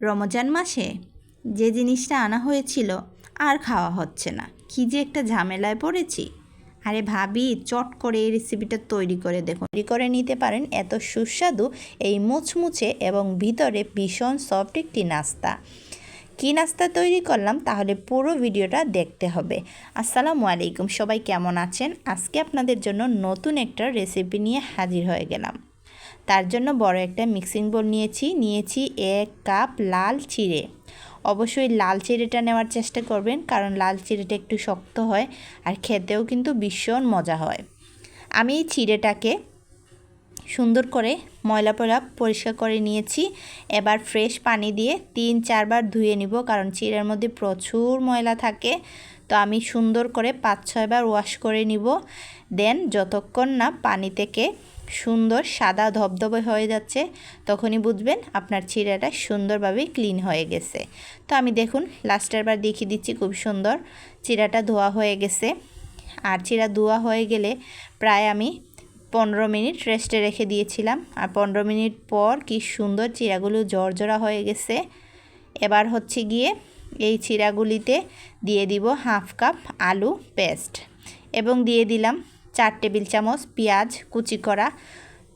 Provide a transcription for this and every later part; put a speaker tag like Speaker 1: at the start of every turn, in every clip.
Speaker 1: রমজান মাসে যে জিনিসটা আনা হয়েছিল আর খাওয়া হচ্ছে না। কী যে একটা ঝামেলায় পড়েছি। আরে ভাবি, চট করে এই রেসিপিটা তৈরি করে দেখুন। তৈরি করে নিতে পারেন, এত সুস্বাদু, এই মুচমুচে এবং ভিতরে ভীষণ সফট একটি নাস্তা। কী নাস্তা তৈরি করলাম তাহলে পুরো ভিডিওটা দেখতে হবে। আসসালামু আলাইকুম, সবাই কেমন আছেন? আজকে আপনাদের জন্য নতুন একটা রেসিপি নিয়ে হাজির হয়ে গেলাম। তার জন্য বড় একটা মিক্সিং বোল নিয়েছি। নিয়েছি এক কাপ লাল চিড়ে। অবশ্যই লাল চিড়েটা নেওয়ার চেষ্টা করবেন, কারণ লাল চিড়েটা একটু শক্ত হয় আর খেতেও কিন্তু ভীষণ মজা হয়। আমি এই চিড়েটাকে সুন্দর করে ময়লা পয়লা পরিষ্কার করে নিয়েছি। এবার ফ্রেশ পানি দিয়ে তিন চারবার ধুয়ে নিব, কারণ চিড়ের মধ্যে প্রচুর ময়লা থাকে। তো আমি সুন্দর করে পাঁচ ছয়বার ওয়াশ করে নিব। দেন যতক্ষণ না পানি থেকে সুন্দর সাদা ধবধবে হয়ে যাচ্ছে, তখনই বুঝবেন আপনার চিড়াটা সুন্দরভাবে ক্লিন হয়ে গেছে। তো আমি দেখুন লাস্টের বার দেখিয়ে দিচ্ছি খুব সুন্দর চিড়াটা ধোয়া হয়ে গেছে। আর চিড়া ধোয়া হয়ে গেলে প্রায় আমি পনেরো মিনিট রেস্টে রেখে দিয়েছিলাম। আর পনেরো মিনিট পর কি সুন্দর চিড়াগুলো জর্জরা হয়ে গেছে। এবার হচ্ছে গিয়ে এই চিড়াগুলিতে দিয়ে দিব হাফ কাপ আলু পেস্ট এবং দিয়ে দিলাম চার টেবিল চামচ পেঁয়াজ কুচি করা,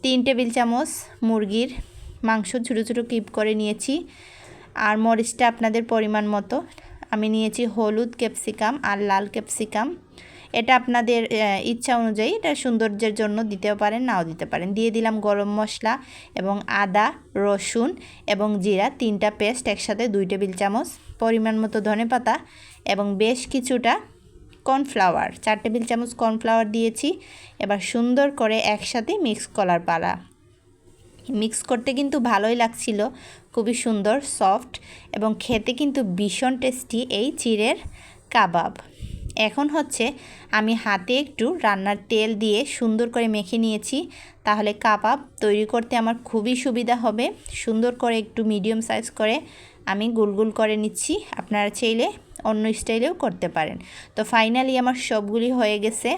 Speaker 1: তিন টেবিল চামচ মুরগির মাংস ছোটো ছোটো কিপ করে নিয়েছি। আর মরিচটা আপনাদের পরিমাণ মতো। আমি নিয়েছি হলুদ ক্যাপসিকাম আর লাল ক্যাপসিকাম এটা আপনাদের ইচ্ছা অনুযায়ী এটা সৌন্দর্যের জন্য দিতেও পারেন, নাও দিতে পারেন। দিয়ে দিলাম গরম মশলা এবং আদা, রসুন এবং জিরা, তিনটা পেস্ট একসাথে দুই টেবিল চামচ পরিমাণ মতো ধনে পাতা এবং বেশ কিছুটা কর্নফ্লাওয়ার। চার টেবিল চামচ কর্নফ্লাওয়ার দিয়েছি। এবার সুন্দর করে একসাথে মিক্স করার পালা। মিক্স করতে কিন্তু ভালোই লাগছিল। খুবই সুন্দর, সফট এবং খেতে কিন্তু ভীষণ টেস্টি এই চিড়ের কাবাব। এখন হচ্ছে আমি হাতে একটু রান্নার তেল দিয়ে সুন্দর করে মেখে নিয়েছি। তাহলে কাবাব তৈরি করতে আমার খুবই সুবিধা হবে। সুন্দর করে একটু মিডিয়াম সাইজ করে আমি গুলগুল করে নিচ্ছি। আপনারা চাইলে অন্য স্টাইলেও করতে পারেন। তো ফাইনালি আমার সবগুলি হয়ে গেছে।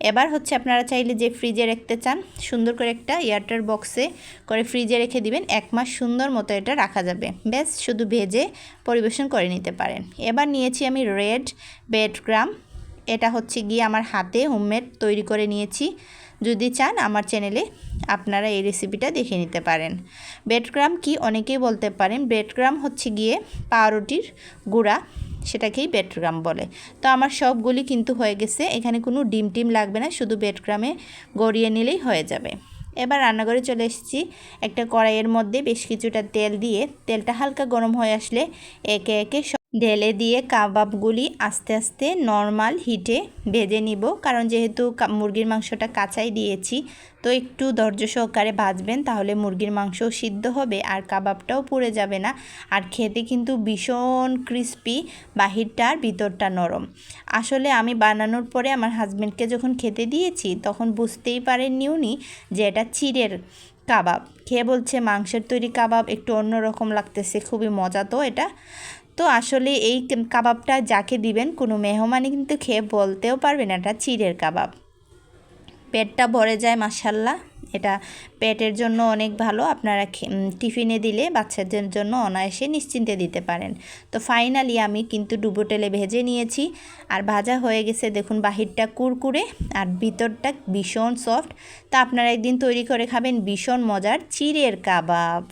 Speaker 1: এবার হচ্ছে আপনারা চাইলে যে ফ্রিজে রাখতে চান, সুন্দর করে একটা এয়ারটার বক্সে করে ফ্রিজে রেখে দিবেন। এক মাস সুন্দর মতো এটা রাখা যাবে। ব্যাস, শুধু ভেজে পরিবেশন করে নিতে পারেন। এবার নিয়েছি আমি রেড বেডগ্রাম এটা হচ্ছে গিয়ে আমার হাতে হোমমেড তৈরি করে নিয়েছি। যদি চান আমার চ্যানেলে আপনারা এই রেসিপিটা দেখে নিতে পারেন। ব্রেডগ্রাম কি অনেকেই বলতে পারেন ব্রেডগ্রাম হচ্ছে গিয়ে পাউরুটির গুঁড়া, সেটাকেই বেডগ্রাম বলে। তো আমার সবগুলি কিন্তু হয়ে গেছে, এখানে কোনো ডিম টিম লাগবে না, শুধু বেডগ্রামে গড়িয়ে নিলেই হয়ে যাবে। এবার রান্নাঘরে চলে এসেছি, একটা কড়াইয়ের মধ্যে বেশ কিছুটা তেল দিয়ে, তেলটা হালকা গরম হয়ে আসলে একে একে ঢেলে দিয়ে কাবাবগুলি আস্তে আস্তে নর্মাল হিটে ভেজে নিব। কারণ যেহেতু মুরগির মাংসটা কাঁচাই দিয়েছি, তো একটু ধৈর্য সহকারে ভাজবেন, তাহলে মুরগির মাংসও সিদ্ধ হবে আর কাবাবটাও পুড়ে যাবে না। আর খেতে কিন্তু ভীষণ ক্রিস্পি বাহিরটা আর ভিতরটা নরম। আসলে আমি বানানোর পরে আমার হাজব্যান্ডকে যখন খেতে দিয়েছি, তখন বুঝতেই পারেননি উনি যে এটা চিড়ের কাবাব। খেয়ে বলছে, মাংসের তৈরি কাবাব একটু অন্যরকম লাগতেছে, খুবই মজা তো এটা। তো আসলে এই কাবাবটা যাকে দিবেন, কোনো মেহমানই কিন্তু খেয়ে বলতেও পারবে না। এটা চিড়ের কাবাব। পেটটা ভরে যায় মাসাল্লাহ এটা পেটের জন্য অনেক ভালো। আপনারা টিফিনে দিলে বাচ্চাদের জন্য অনায়াসে নিশ্চিন্তে দিতে পারেন। তো ফাইনালি আমি কিন্তু ডুবো তেলে ভেজে নিয়েছি। আর ভাজা হয়ে গেছে, দেখুন, বাহিরটা কুরকুরে আর ভিতরটা ভীষণ সফট। তা আপনারা একদিন তৈরি করে খাবেন ভীষণ মজার চিড়ের কাবাব।